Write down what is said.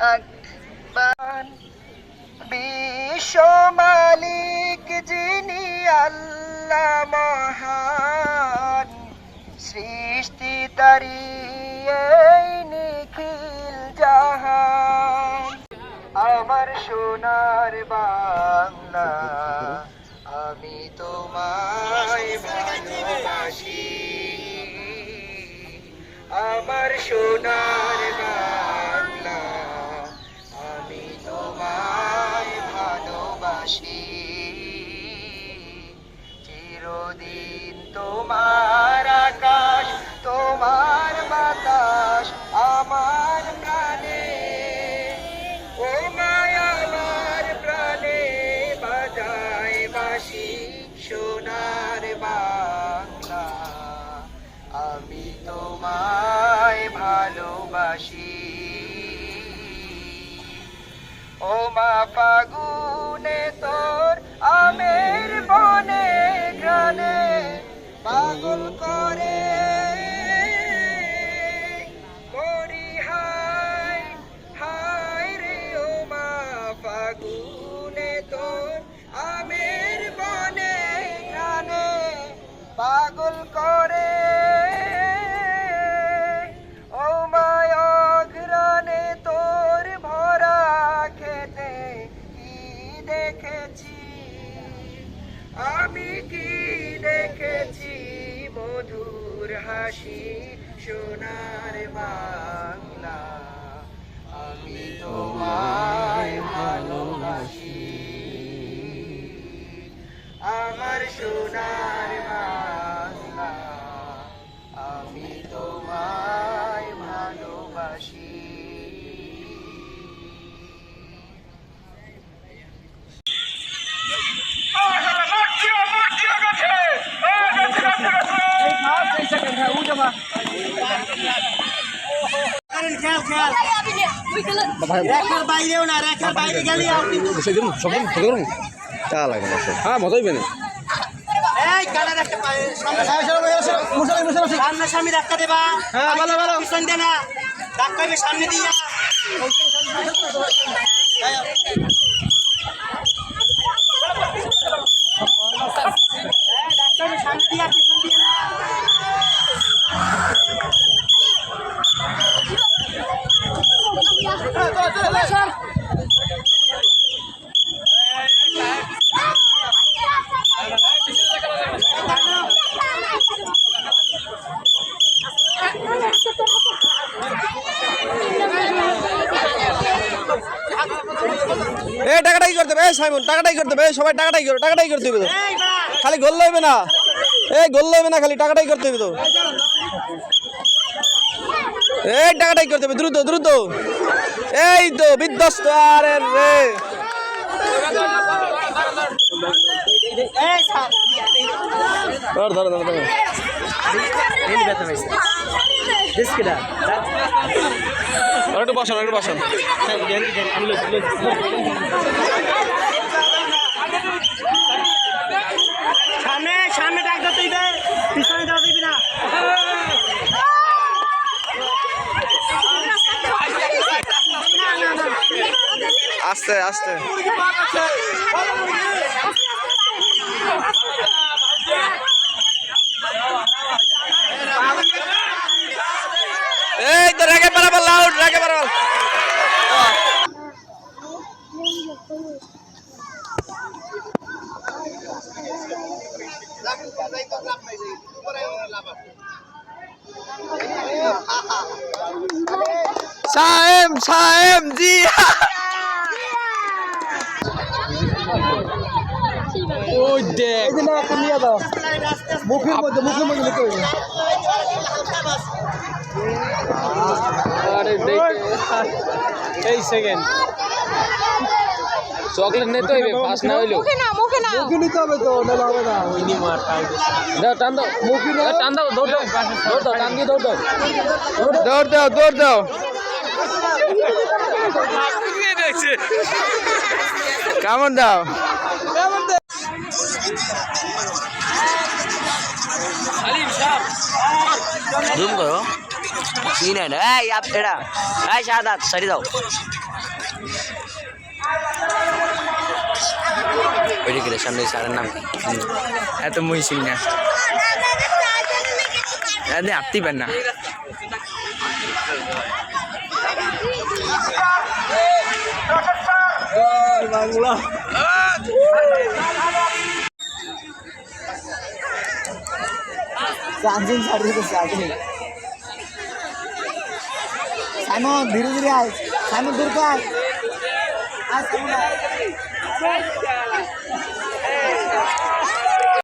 আকবার বিশ্ব মালিক যিনি আল্লাহ মহান, সৃষ্টি তারি নিখিল জাহান। আমার সোনার বাংলা আমি তোমায় ভালোবাসি। আমার সোনার চিরদিন তোমার আকাশ, তোমার বাতাস আমার প্রাণে। ও মায়ালার প্রাণে বাজায় বাসি সোনার বাংলা। আমি তোমায় ভালোবাসি। ও মা ফাগুনে করে। ও মায়াঘ্রানে তোর ভরা খেতে কি দেখেছি? আমি কি দেখেছি? মধুর হাসি, সোনার বাংলা। আমি তোমায় ভালোবাসি। আমার সোনার না রেখার বাইরে গেলে তা লাগে না হ্যাঁ সামনে সামনে ধাক্কা দেবা। হ্যাঁ, ভালো, ভালো। পিছন দে না। ধাক্কা সামনে দিয়া। এ টাকাটাই করতে হবে? এই সাইমন, টাকাটাই করতে হবে। সবাই টাকাটাই করো, টাকাটাই করতে হবে তো। খালি গোল লইবে না। এই গোল লইবে না, খালি টাকাটাই করতে হবে তো। এই টাকাটাই করতে হবে, দ্রুত দ্রুত। এই তো, বিধ্বস্ত, আরে রে। এই একটু বসান একটু বসান সামনে সামনে ডাক দিতে দিবে। পিছনে দেওয়া দিবি না। আস্তে আস্তে। সাহেব সাহেব জি ওই দেখ। এই না এখন নিয়ে দাও। মুখের মধ্যে মুখের এই চকলেট নিতে হইবে ফার্স্ট না হইল মুখে না মুখে না মুখে নিতে হবে তো না হবে না। মার দাও টান দাও। মুখে না টান দাও দৌড় দাও। দৌড় দাও টান দিয়ে দৌড় দাও। দৌড় দাও দৌড় দাও। কেমন দাও? জুম করো। এই আপ এরা। এই শাহাদাত সারি দাও। ওইটা রে সামনে স্যারের নাম এত মহিষিং না। আপনি আপতেই পারেন না। চার্জিং সার্ভিস চার্জিং সাইমন ধীরে ধীরে আয়। সাইমন দূর কর। আয়।